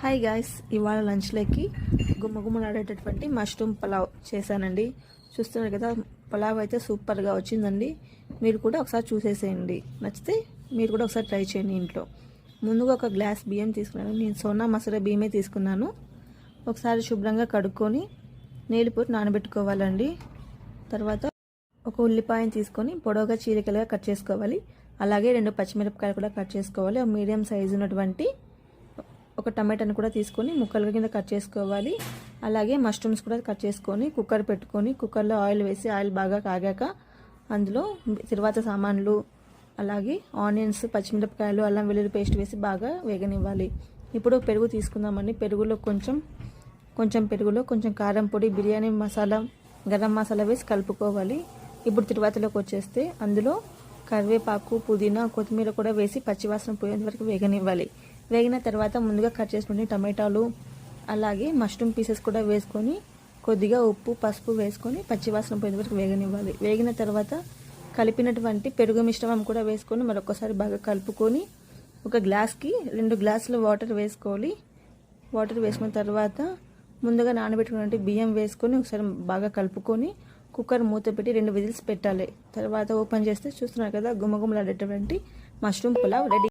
Hi guys ఇవాళ లంచ్లోకి గుమ్మగుమ్మలాడేటటువంటి mushroom pulao చేశానండి. చూస్తున్నారు కదా పలావ్ అయితే సూపర్గా వచ్చిందండి. మీరు కూడా ఒకసారి చూసేసేయండి. నచ్చితే మీరు కూడా ఒకసారి ట్రై చేయండి ఇంట్లో. ముందుగా ఒక గ్లాస్ బియ్యం తీసుకున్నాను. నేను సోనా మసాలా బియ్యమే తీసుకున్నాను. ఒకసారి శుభ్రంగా కడుక్కొని నీళ్ళు నానబెట్టుకోవాలండి. తర్వాత ఒక ఉల్లిపాయను తీసుకొని పొడవుగా చీలికలుగా కట్ చేసుకోవాలి. అలాగే రెండు పచ్చిమిరపకాయలు కూడా కట్ చేసుకోవాలి. ఒక మీడియం సైజు ఉన్నటువంటి ఒక టమాటాను కూడా తీసుకొని ముక్కల కింద కట్ చేసుకోవాలి. అలాగే మష్రూమ్స్ కూడా కట్ చేసుకొని కుక్కర్ పెట్టుకొని కుక్కర్లో ఆయిల్ వేసి ఆయిల్ బాగా కాగాక అందులో తర్వాత సామాన్లు అలాగే ఆనియన్స్ పచ్చిమిరపకాయలు అల్లం వెల్లుల్లి పేస్ట్ వేసి బాగా వేగనివ్వాలి. ఇప్పుడు పెరుగు తీసుకుందామండి పెరుగులో కొంచెం కొంచెం పెరుగులో కొంచెం కారం పొడి బిర్యానీ మసాలా గరం మసాలా వేసి కలుపుకోవాలి. ఇప్పుడు తిరువాతలోకి వచ్చేస్తే అందులో కరివేపాకు పుదీనా కొత్తిమీర కూడా వేసి పచ్చివాసన పోయేంత వరకు వేగనివ్వాలి. వేగిన తర్వాత ముందుగా కట్ చేసుకుని టమాటాలు అలాగే మష్రూమ్ పీసెస్ కూడా వేసుకొని కొద్దిగా ఉప్పు పసుపు వేసుకొని పచ్చివాసన పోయేంత వరకు వేగనివ్వాలి. వేగిన తర్వాత కలిపినటువంటి పెరుగు మిశ్రమం కూడా వేసుకొని మరొకసారి బాగా కలుపుకొని ఒక గ్లాస్కి రెండు గ్లాసులు వాటర్ వేసుకోవాలి. వాటర్ వేసుకున్న తర్వాత ముందుగా నానబెట్టుకున్నట్టు బియ్యం వేసుకొని ఒకసారి బాగా కలుపుకొని కుక్కర్ మూత పెట్టి రెండు విజిల్స్ పెట్టాలి. తర్వాత ఓపెన్ చేస్తే చూస్తున్నారు కదా గుమ్మగుమ్మలాడేటువంటి మష్రూమ్ పులావ్ రెడీ